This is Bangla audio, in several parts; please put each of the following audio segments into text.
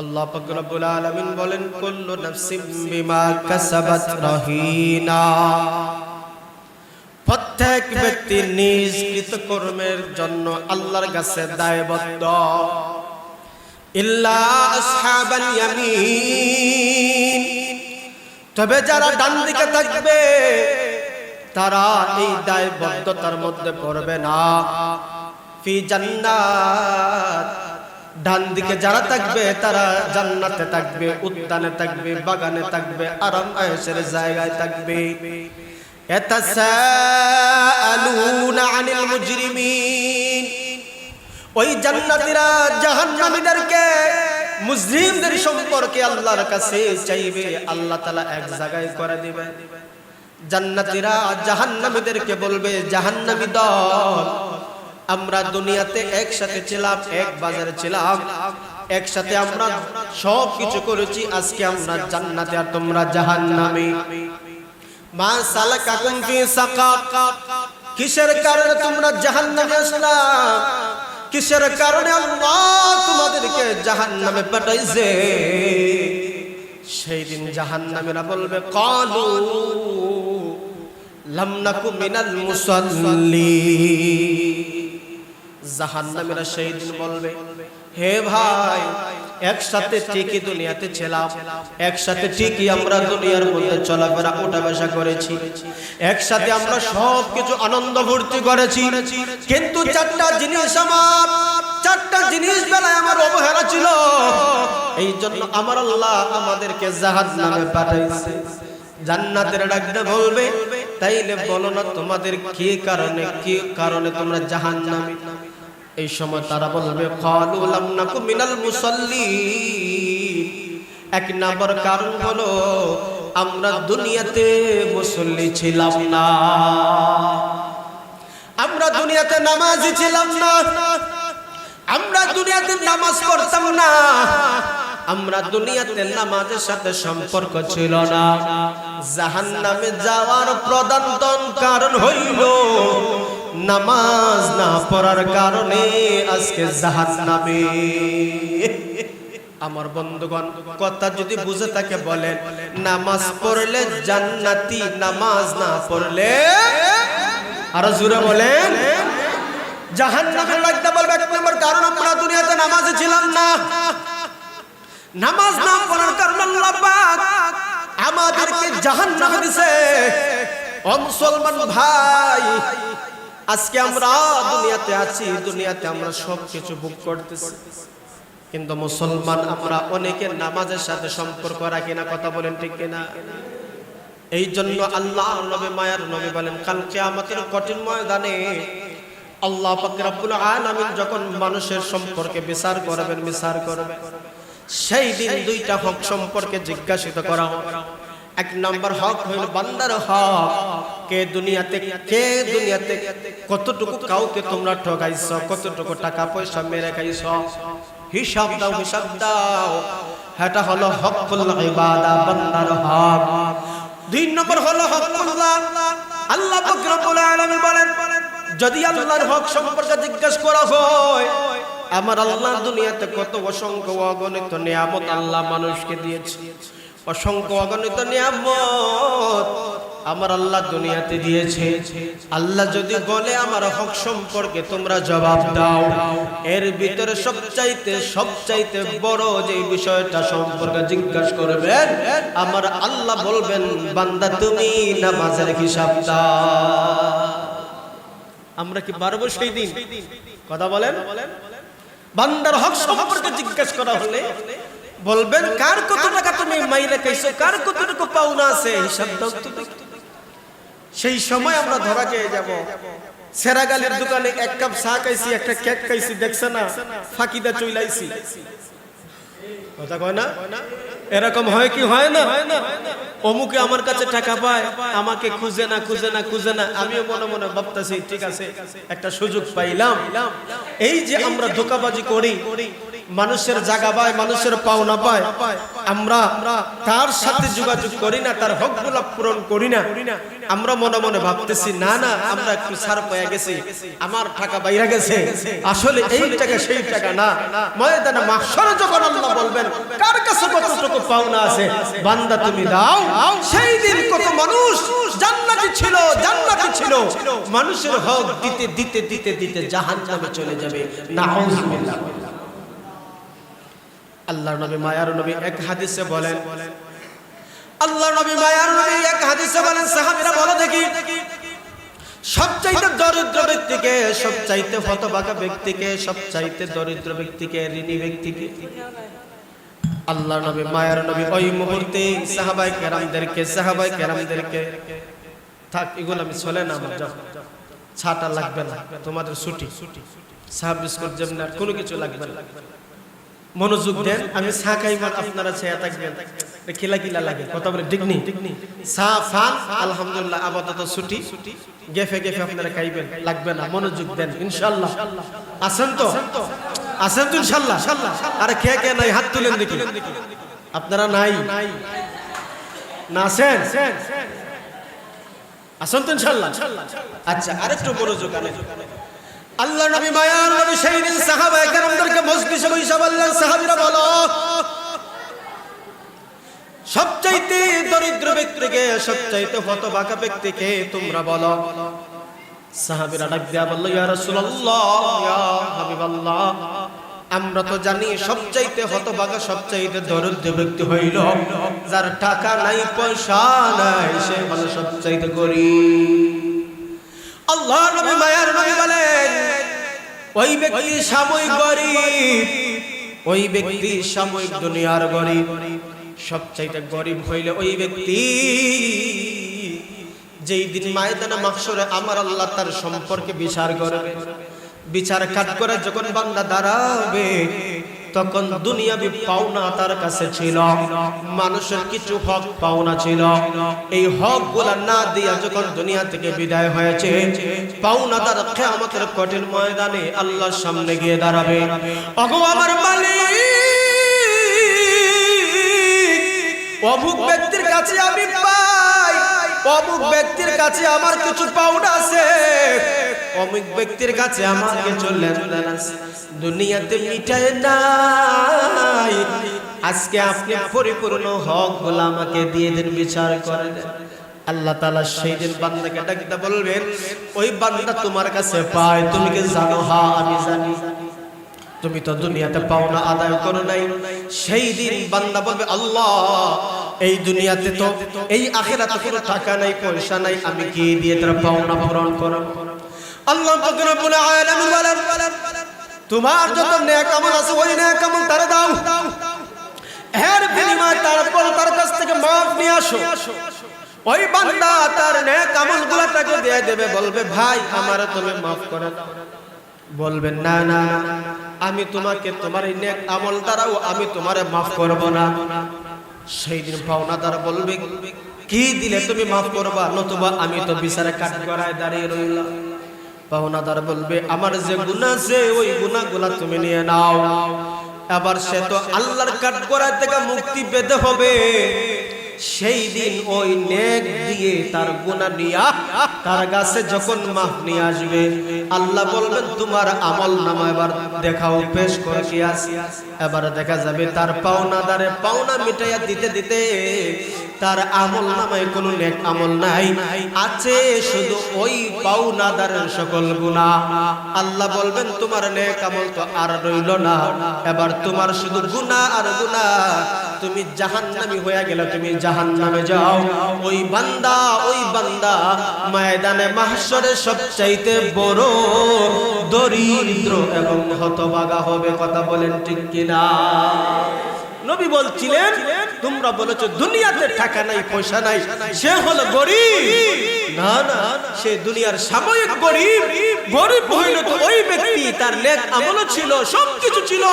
আল্লাহ পাক রব্বুল বলেন, কুল্লু নাফসিম বিমা কাসাবাত রহিনা। প্রত্যেক ব্যক্তি নিজ কৃতকর্মের জন্য আল্লাহর কাছে দায়বদ্ধ। ইল্লা আসহাবাল ইয়ামিন। তবে যারা ডান দিকে থাকবে, তারা এই দায়বদ্ধতার মধ্যে পড়বে না। ফি জান্নাত। ডান দিকে যারা থাকবে, তারা জান্নাতে থাকবে, উদ্যানে থাকবে, বাগানে থাকবে, আরাম আয়েশের জায়গায় থাকবে। ইয়াতাসাআলুনা আনিল মুজরিমিন। ওই জান্নাতীরা জাহান্নামীদেরকে মুসলিমদের সম্পর্কে আল্লাহর কাছে চাইবে, আল্লাহ তাআলা এক জায়গায় করে দিবে। জান্নাতীরা জাহান্নামীদেরকে বলবে, জাহান্নামী দল আমরা দুনিয়াতে একসাথে ছিলাম, এক বাজারে ছিলাম। একসাথে আমরা সব কিছু করেছি, আজকে আমরা জান্নাতে আর তোমরা জাহান্নামী। মা সালাকাকুম ফি সাকাক কিসের কারণে তোমরা জাহান্নামে আসলা? কিসের কারণে আল্লাহ তোমাদেরকে জাহান্নামে পাঠাইছে? সেই দিন জাহান্নামীরা বলবে, কালু লাম নাকু মিনাল মুসাল্লি। জাহান্নামীরা সেই দিন বলবে, হে ভাই, একসাথে ঠিকই দুনিয়াতে ছিলাম, একসাথে ঠিকই আমরা দুনিয়ার মধ্যে চলাফেরা ওঠা বসা করেছি, একসাথে আমরা সব কিছু আনন্দ ফুর্তি করেছি, কিন্তু চারটা জিনিস আমার, চারটা জিনিস বেলায় আমার অবহেলা ছিল। এই জন্য আমার আল্লাহ আমাদেরকে জাহান্নামে পাঠাইছে। জান্নাতের ডাকতে বলবে, তাইলে বলো না তোমাদের কি কারণে কি কারণে তোমরা জাহান্নামে? এই সময় তারা বলবে মিনাল মুসাল্লি এক নাম্বার কারণ হলো, আমরা দুনিয়াতে মুসল্লি ছিলাম না। আমরা দুনিয়াতে নামাজি ছিলাম না। আমরা দুনিয়াতে নামাজ পড়তাম না। আমরা দুনিয়াতে নামাজের সাথে সম্পর্ক ছিল না। জাহান নামে যাওয়ার প্রধান কারণ হইল নামাজ না পড়ার কারণে আজকে জাহান নামে আমার বন্ধুগণ, কথা যদি বুঝে থাকে বলেন, নামাজ পড়লে জান্নাতি, নামাজ না পড়লে আরও জুড়ে বলেন। জাহান নামে লাগতে বলবে এক নম্বর কারণ, আমরা দুনিয়াতে নামাজে ছিলাম না। নামাজ না পড়ার কারণে আল্লাহ পাক আমাদেরকে জাহান্নামে দিছে। ও মুসলমান ভাই আজকে আমরা দুনিয়াতে আছি, দুনিয়াতে আমরা সব কিছু ভোগ করতেছি। কিন্তু মুসলমান আমরা অনেকে নামাজের সাথে সম্পর্ক রাখি না, কথা বলেন ঠিক কিনা? এই জন্য আল্লাহ নবী, মায়ার নবী বলেন, কাল কিয়ামতের কঠিন ময়দানে আল্লাহ পাক রব্বুল আলামিন যখন মানুষের সম্পর্কে বিচার করবেন বিচার করবেন। সেই দিন দুইটা হক সম্পর্কে জিজ্ঞাসিত করা হবে এক নম্বর হক হইল বান্দার হক। কে দুনিয়াতে কে দুনিয়াতে কতটুকু কাউকে তোমরা ঠকাইছ কতটুকু টাকা পয়সা মেরে খাইছ? হিসাব দাও হিসাব দাও। এটা হলো হকুল ইবাদা, বান্দার হক। দুই নম্বর হলো হকুল্লাহ আল্লাহ পাক রব্বুল আলামিন বলেন, যদি আল্লাহর হক সম্পর্কে জিজ্ঞেস করা হয়, আমার আল্লাহ দুনিয়াতে কত অসংখ্য অগণিত নিয়ামত আল্লাহ মানুষকে দিয়েছে। অসংখ্য অগণিত নিয়ামত আমার আল্লাহ দুনিয়াতে দিয়েছে। আল্লাহ যদি বলে আমার হক সম্পর্কে তোমরা জবাব দাও, এর ভিতরে সবচাইতে সবচাইতে বড় যে বিষয়টা সম্পর্কে জিজ্ঞাসা করবেন আমার আল্লাহ বলবেন, বান্দা, তুমি নামাজের হিসাব দাও। আমরা কি পারব সেই দিন? কথা বলেন। বান্দার হক সম্পর্কে জিজ্ঞেস করা হলে বলবেন কার কত টাকা তুমি মাইরে খাইছো? কার কতটুকু পাওনা আছে? হিসাব দাও তো সেই সময় আমরা ধরা খেয়ে যাব। সেরাগালের দোকানে এক কাপ চা খাইছি একটা কেক খাইছি দেখছে না? ফাঁকিদা চইলাইছি। কথা কয় না? এরকম হয় কি হয় না? অমুকে আমার কাছে টাকা পায় আমাকে খুঁজে না খুঁজে না খুঁজে না আমিও মনে মনে ভাবতেছি ঠিক আছে একটা সুযোগ পাইলাম। এই যে আমরা ধোকাবাজি করি মানুষের জায়গা পায়, মানুষের পাওনা পায়। আমরা তার সাথে যোগাযোগ করি না, তার হকগুলা পূরণ করি না। আমরা মনে মনে ভাবতেছি, না না, আমরা একটু ছাড় পেয়ে গেছি, আমার টাকা বাইরে গেছে। আসলে এই টাকা, সেই টাকা না। ময়দানে মাসরে যখন আল্লাহ বলবেন, কার কাছে কতটুকু পাওনা আছে? বান্দা তুমি দাও। সেই দিন কত মানুষ জান্নাতি ছিল জান্নাতি ছিল। মানুষের হক দিতে দিতে দিতে দিতে জাহান্নামে চলে যাবে। নাউজুবিল্লাহ। আল্লাহর নবী, মায়ার নবী এক হাদিসে বলেন। আল্লাহ নবী, মায়ার নবী এক হাদিসে বলেন, সাহাবীরা বলো দেখি। সবচাইতে দরিদ্র ব্যক্তিকে, সবচাইতে হতভাগা ব্যক্তিকে, সবচাইতে দরিদ্র ব্যক্তিকে, ঋণী ব্যক্তিকে আল্লাহ নবী, মায়ার নবী ওই মুহূর্তে সাহাবাই কেরামদেরকে সাহাবাই কেরামদেরকে, থাক, এগুলো আমি চলে না, আমার যাও। ছাটা লাগবে না, তোমাদের ছুটি। সাহাব বিস্কুট যেমন কোনো কিছু লাগবে না। মনোযোগ দেন আমি চা খাইবার আপনারা চেয়ে থাকবেন। এটা কিলা লাগে কথা বলে ডিগনি চা ফান আলহামদুলিল্লাহ আপাতত ছুটি। গেফে গেফে আপনারা খাইবেন লাগবে না মনোযোগ দেন ইনশাল্লাহ আছেন তো? আছেন তো ইনশাল্লাহ আরে খেয়ে কে নাই হাত তুলেন দেখি। আপনারা নাই? না আছেন? আছেন তো ইনশাল্লাহ আচ্ছা আরেকটু মনোযোগ আনে আল্লাহ নবী মায়ার নবী সেই দিন সাহাবা একরামদেরকে মজলিসে বসে বললেন সাহাবীরা বলো সবচাইতে দরিদ্র ব্যক্তিকে, সবচাইতে ব্যক্তিকে তোমরা বলো। আমরা তো জানি সবচাইতে হতভাগা সবচাইতে দরিদ্র ব্যক্তি হইল। যার টাকা নাই, পয়সা নাই, সে হলো সবচাইতে গরিব। আল্লাহ নবী, মায়ার নবী বলেন, ওই ব্যক্তি সাময়িক গরিব, ওই ব্যক্তি সাময়িক দুনিয়ার গরিব। সবচাইতে গরিব হইলে ওই ব্যক্তি যেই দিন ময়দানে মাহশরে আমার আল্লাহ তার সম্পর্কে বিচার করবে বিচার কাট করে যখন বান্দা দাঁড়াবে, তখন দুনিয়াবি পাওনা তার কাছে ছিল, মানুষের কিছু হক পাওনা ছিল। এই হকগুলা না দিয়া যখন দুনিয়া থেকে বিদায় হয়েছে পাওনা তার খেয়ামতের কঠিন ময়দানে আল্লাহর সামনে গিয়ে দাঁড়াবে। অগো আমার মালিক! অমুক ব্যক্তির কাছে আমি পাই, অমুক ব্যক্তির কাছে আমার কিছু পাউনা আছে, অমুক ব্যক্তির কাছে আমার কিছু লেনদেন আছে দুনিয়াতে মিটায় নাই। আজকে আপনি পরিপূর্ণ হকগুলো আমাকে দিয়ে দিন, বিচার করে দেন আল্লাহ তালা সেই দিন বান্দাকে ডাকতে বলবেন, ওই বান্দা তোমার কাছে পায়, তুমি কি জানো? হা আমি জানি। তুমি তো দুনিয়াতে পাওনা আদায় করো নাই। সেই দিন বান্দা বলবে, আল্লাহ, এই দুনিয়াতে তো এই আখেরাতে কোনো টাকা নাই, পয়সা নাই, আমি কি দিয়ে তার পাওনা পূরণ করব? আল্লাহ তোমার যত নেক আমল আছে, ওই নেক আমল তারে দাও। এর বিনিময়ে তারপর তার কাছ থেকে মাফ নিয়ে আসো। ওই বান্দা তার নেক আমলগুলো তাকে দিয়ে দেবে, বলবে, ভাই, আমারে তুমি মাফ করে দাও। বলবেন, না না, আমি তোমাকে তোমার এই নেক আমল দ্বারাও আমি তোমারে মাফ করব না। সেই দিন পাওনাদার বলবে, কি দিলে তুমি মাফ করবা? নতুবা আমি তো বিচারে কাট করায় দাঁড়িয়ে রইলাম। পাওনাদার বলবে, আমার যে গুণা আছে, ওই গুণাগুলা তুমি নিয়ে নাও। আবার সে তো আল্লাহর কাট করার থেকে মুক্তি পেতে হবে। সেই দিন ওই নেক দিয়ে তার গুণা নিয়া তার কাছে যখন মাফ নিয়ে আসবে, আল্লাহ বলবেন, তোমার আমল নামা এবার দেখাও, পেশ করে কি আসি এবার দেখা যাবে তার পাওনা দারে পাওনা মিটাইয়া দিতে দিতে তার আমল নামায় কোনো নেক আমল নাই। আছে শুধু ওই পাওনাদারের সকল গুণা আল্লাহ বলবেন, তোমার নেক আমল তো আর রইল না। এবার তোমার শুধু গুণা আর গুণা তুমি জাহান্নামি হয়ে গেলে তুমি জাহান্নামে যাও। ওই বান্দা ওই বান্দা ময়দানে মাহশরে সবচাইতে বড় দরিদ্র এবং হতভাগা হবে, কথা বলেন ঠিক কিনা? নবী বলছিলেন তোমরা বলেছ, দুনিয়াতে টাকা নাই, পয়সা নাই, সে হলো গরিব। না না, সে দুনিয়ার সাময়িক গরিব। গরিব হইল তো ওই ব্যক্তি তার লেখ আমলও ছিল, সবকিছু ছিল।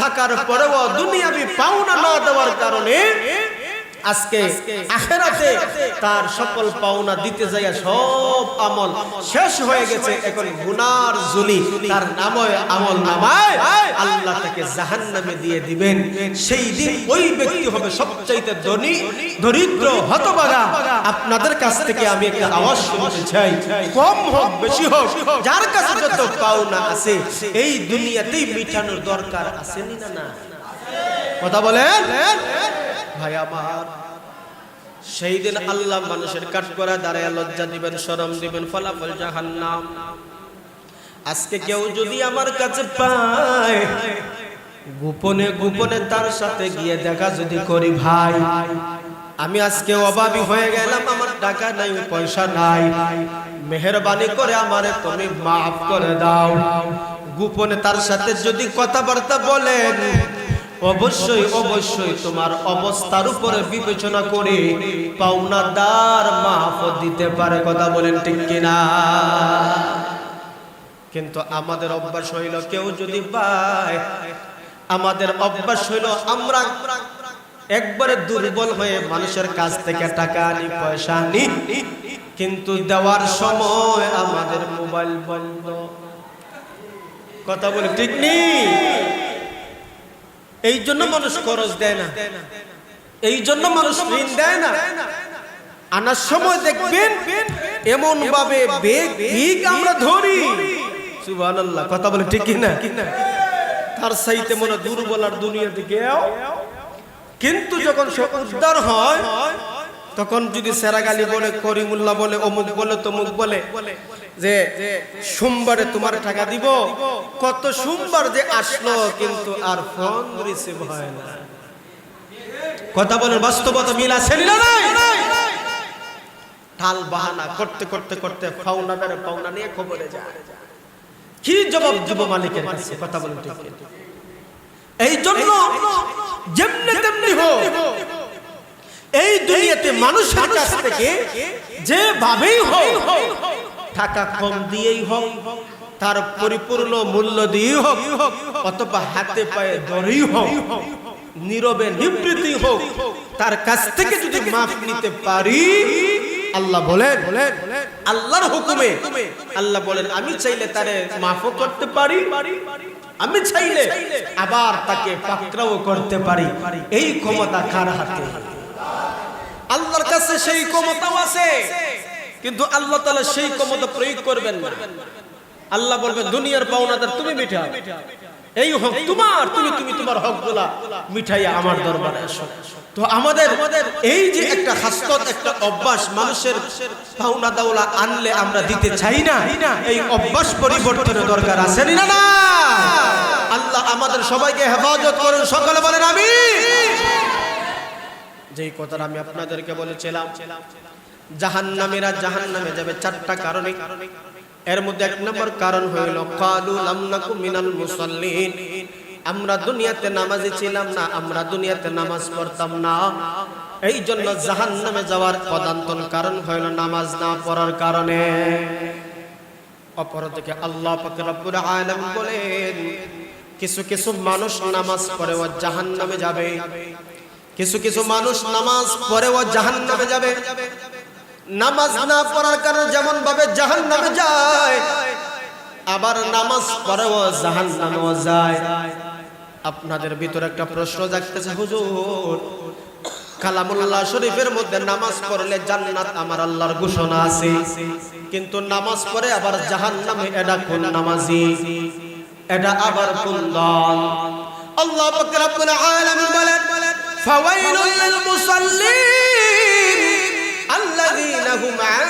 থাকার পরেও দুনিয়াবি পাওনা না দেওয়ার কারণে আজকে আখেরাতে তার সকল পাওনা দিতে যাইয়া সব আমল শেষ হয়ে গেছে এখন গুনার জুলি তার নাময় আমল নামায়। আল্লাহ তাকে জাহান্নামে দিয়ে দিবেন। সেই দিন ওই ব্যক্তি হবে সবচাইতে ধনী দরিদ্র হতবাগা। আপনাদের কাছ থেকে আমি একটা আওয়াজ শুনতে চাই। কম হোক বেশি হোক যার কাছে যত পাওনা আছে এই দুনিয়াতেই মিটানোর দরকার আছে না না কথা বলেন? ভাই আমার সেই দিন আল্লাহ মানুষের কাঠ করা দাঁড়ায় লজ্জা দিবেন, শরম দিবেন, ফলাফল জাহান্নাম। আজকে কেউ যদি আমার কাছে পায়, গোপনে গোপনে তার সাথে গিয়ে দেখা যদি করি ভাই, আমি আজকে অভাবী হয়ে গেলাম, আমার টাকা নাই, পয়সা নাই। মেহরবানি করে আমারে তুমি মাফ করে দাও। গোপনে তার সাথে যদি কথাবার্তা বলেন অবশ্যই অবশ্যই তোমার অবস্থার উপরে বিবেচনা করে পাওনাদার মাফ দিতে পারে, কথা বলেন ঠিক কিনা? কিন্তু আমাদের অভ্যাস হইল কেউ যদি পায়, আমাদের অভ্যাস হইল আমরা একবারে দুর্বল হয়ে মানুষের কাছ থেকে টাকা আনি পয়সা আনি কিন্তু দেওয়ার সময় আমাদের মোবাইল বন্ধ। কথা বলে ঠিক নেই এই জন্য মানুষ খরচ দেয় না। এই জন্য মানুষ ঋণ দেয় না। আনার সময় দেখবেন এমন ভাবে আমরা ধরি। সুবহানাল্লাহ, কথা বলে ঠিক কি না তার সাইতে মনে দুর্বল আর দুনিয়া দিকে কিন্তু যখন সে উদ্ধার হয় তখন যদি সেরাগালি বলে, করিমুল্লাহ বলে, অমুক বলে, তমুক বলে, যে সোমবারে তোমার টাকা দিব, কত সোমবার যে আসলো, কিন্তু আর ফোন রিসিভ হয় না। কথা বলেন, বাস্তবতা মিল আছে ঠাল বাহানা করতে করতে করতে বেড়ে পাওনা নিয়ে খবরে যায়। কি জবাব দিব মালিকের কাছে? কথা বলেন ঠিক এই জন্য যেমনি তেমনি হোক এই দুনিয়াতে মানুষের কাছ থেকে যেভাবেই হোক টাকা কম দিয়েই হোক তার পরিপূর্ণ মূল্য দিয়েই হোক অথবা হাতে পায়ে ধরেই হোক নীরবে নিবৃত্তি হোক তার কাছ থেকে যদি মাফ নিতে পারি আল্লাহ বলেন আল্লাহর হুকুমে আল্লাহ বলেন আমি চাইলে তারে মাফও করতে পারি আমি চাইলে আবার তাকে পাকড়াও করতে পারি। এই ক্ষমতা কার হাতে? আল্লাহর কাছে সেই ক্ষমতাও আছে। কিন্তু আল্লাহ তাআলা সেই ক্ষমতা প্রয়োগ করবেন না। আল্লাহ বলবে দুনিয়ার পাওনাদার তুমি মিঠা এই হক তোমার তুমি তুমি তোমার হকগুলা মিঠাইয়া আমার দরবারে আসো। তো আমাদের আমাদের এই যে একটা হাসত একটা অভ্যাস মানুষের পাওনা দাওলা আনলে আমরা দিতে চাই না। এই অভ্যাস পরিবর্তনের দরকার আছে না না? আল্লাহ আমাদের সবাইকে হেফাজত করুন। সকলে বলেন আমি যেই কথাটা আমি আপনাদেরকে বলেছিলাম, জাহান্নামীরা জাহান্নামে যাবে চারটা কারণে। এর মধ্যে এক নম্বর কারণ হইল, কালু লাম নাকু মিনাল মুসাল্লিন। আমরা দুনিয়াতে নামাজি ছিলাম না, আমরা দুনিয়াতে নামাজ পড়তাম না। এই জন্য জাহান্নামে যাওয়ার প্রধানতম কারণ হইল নামাজ না পড়ার কারণে। অপরদিকে আল্লাহ পাক রব্বুল আলামিন বলেন, কিছু কিছু মানুষ নামাজ পড়ে ও জাহান্নামে যাবে। কিছু কিছু মানুষ নামাজ পড়ে ও জাহান্নামে যাবে। নামাজ না পড়ার কারণে যেমন ভাবে জাহান নামে যায়, আবার নামাজ পড়েও জাহান নামেও যায়। আপনাদের ভিতরে একটা প্রশ্ন জাগতেছে, হুজুর, কালামুল্লাহ শরীফের মধ্যে নামাজ পড়লে জান্নাত আমার আল্লাহর ঘোষণা আছে। কিন্তু নামাজ পড়ে আবার জাহান নামে এটা কোন নামাজি? এটা আবার কোন দল? আল্লাহ পাক রব্বুল আলামিন বলেন ফাওয়াইলুল লিল মুসাল্লিন الذين هم عن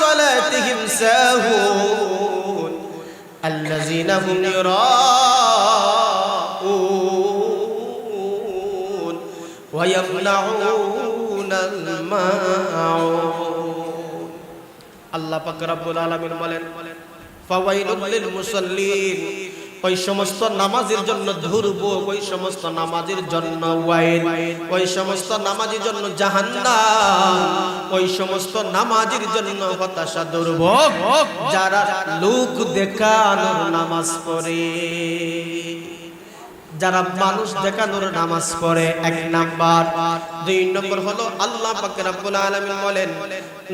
صلاتهم ساهون الذين هم يراءون ويمنعون الماعون الله পাক রব্বুল আলামিন বলেন ফাওয়াইলুল লিল মুসাল্লিন ওই সমস্ত নামাজের জন্য ধুরব, ওই সমস্ত নামাজের জন্য ওয়াইল ওই সমস্ত নামাজের জন্য জাহান্নাম, ওই সমস্ত নামাজের জন্য হতাশা দুর্ভোগ যারা লোক দেখানোর নামাজ পড়ে। যারা মানুষ দেখানোর নামাজ পড়ে, এক নাম্বার। দুই নম্বর হলো আল্লাহ বলেন,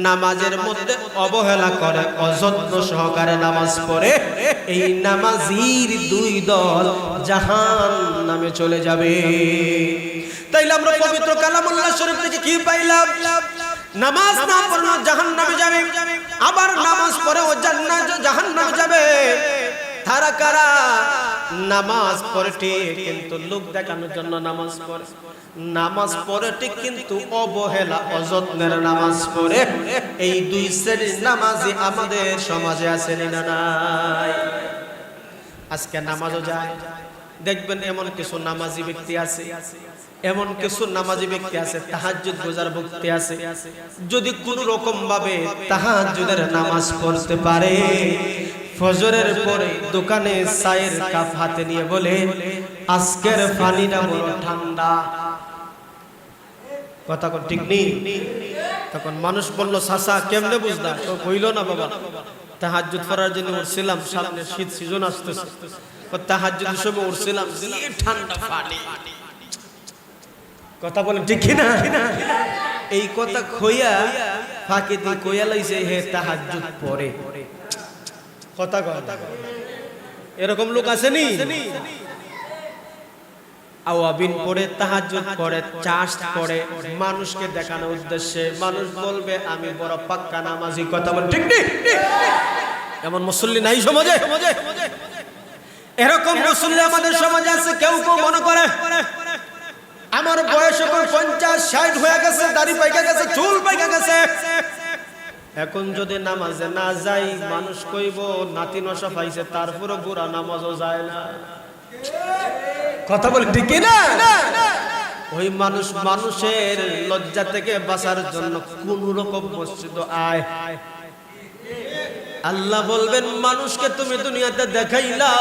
নামাজের মধ্যে অবহেলা করে, অযত্ন সহকারে নামাজ পড়ে, এই নামাজির দুই দল জাহান নামে চলে যাবে। তাইলে আমরা পবিত্র কালামুল্লাহ শরীফ থেকে কি পাইলাম? নামাজ না পড়লে জাহান নামে যাবে, আবার নামাজ পড়ে ও জান্নাত জাহান নামে যাবে। তারা কারা? নামাজ পড়ে ঠিক, কিন্তু লোক দেখানোর জন্য নামাজ পড়ে। নামাজ পড়ে ঠিক, কিন্তু অবহেলা, অযত্নের নামাজ পড়ে। এই দুই শ্রেণির নামাজি আমাদের সমাজে আছে না নাই? আজকে নামাজও যায়। দেখবেন এমন কিছু নামাজি ব্যক্তি আছে। এমন কিছু নামাজি ব্যক্তি আছে, তাহাজ্জুদ বোঝার ব্যক্তি আছে। যদি কোন রকম ভাবে তাহাজ্জুদের নামাজ পড়তে পারে ফজরের পরে দোকানে চায়ের কাপ হাতে নিয়ে বলে, আজকের পানিটা বড় ঠান্ডা। কথা কোন ঠিক নেই? তখন মানুষ বলল সাসা কেমনে বুঝলা তো কইল না বাবা। তাহাজ্জুদ করার জন্য সামনে শীত সিজন আসতেছে। তাহাজ্জুদ উঠছিলাম ঠান্ডা পানি। কথা বলেন ঠিক না এই কথা খইয়া ফাঁকে দিয়ে কইয়া লাইছে, হে তাহাজ্জুদ পড়ে কথা এরকম লোক আওয়াবিন পড়ে চাষ পড়ে, মানুষকে দেখানোর উদ্দেশ্যে মানুষ বলবে, আমি বড় পাক্কা নামাজি। কথা বল, ঠিক নেই? এমন মুসল্লি নাই সমাজে? এরকম মুসল্লি আমাদের সমাজে আছে, কেউ কেউ মনে করে। আমার বয়স এখন পঞ্চাশ, ষাট হয়ে গেছে, দাড়ি পাইকা গেছে, চুল পাইকা গেছে। এখন যদি নামাজে না যাই, মানুষ কইব, নাতি নশা পাইছে তারপরে বুড়া নামাজও যায় না। কথা বলে ঠিক না ওই মানুষ মানুষের লজ্জা থেকে বাঁচার জন্য কোন রকম মসজিদ আয়? আল্লাহ বলবেন, মানুষকে তুমি দুনিয়াতে দেখাইলা।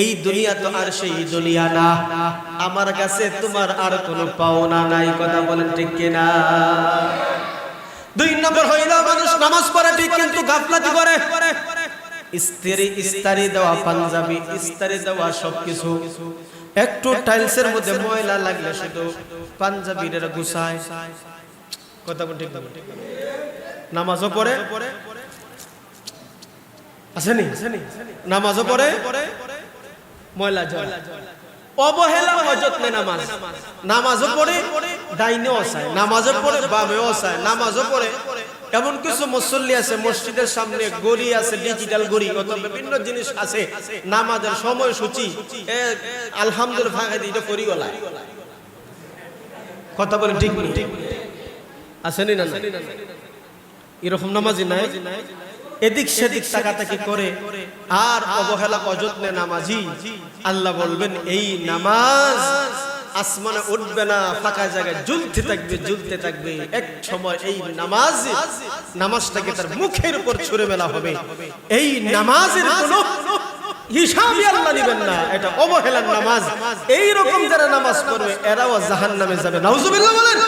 এই দুনিয়া তো আর সেই দুনিয়া না। আমার কাছে তোমার আর কোনো পাওনা নাই। কথা বলেন ঠিক কিনা? দুই নম্বর হইল মানুষ নামাজ পড়ে ঠিক, কিন্তু গাফলাতি করে। স্ত্রী ইস্তারি দেওয়া পাঞ্জাবি, ইস্তারি দেওয়া সবকিছু। একটু টাইলসের মধ্যে ময়লা লাগলে শুধু পাঞ্জাবির গুছায়। কথা ঠিক? নামাজও পড়ে। আসেনি? নামাজও পড়ে। ময়লা জল অবহেলা অযত্নে নামাজ। নামাজও পড়ে, ডাইনেও অসায়। নামাজও পড়ে বামেও অসায়। নামাজও পড়ে। এমন কিছু মুসল্লি আছে, মসজিদের সামনে গড়ি আছে ডিজিটাল গড়ি কত বিভিন্ন জিনিস আছে, নামাজের সময়সূচি, এ আলহামদুলিল্লাহ ভাঙা দিয়ে করি গলায় কথা বলেন ঠিক নেই। আসেনি না না? এরকম নামাজি নাই? এদিক সেদিক তাকাতাকি করে আর অবহেলা অযত্নে নামাজি। আল্লাহ বলবেন, এই নামাজ আসমানে উঠবে না, ফাঁকা জায়গায় ঝুলতে থাকবে ঝুলতে থাকবে। এক সময় এই নামাজ নামাজটাকে তার মুখের উপর ছুড়ে মেলা হবে। এই নামাজের কোনো হিসাবই আল্লাহ নিবেন না। এটা অবহেলার নামাজ। এই রকম যারা নামাজ পড়বে, এরাও জাহান্নামে যাবে। নাউজুবিল্লাহ বলেন।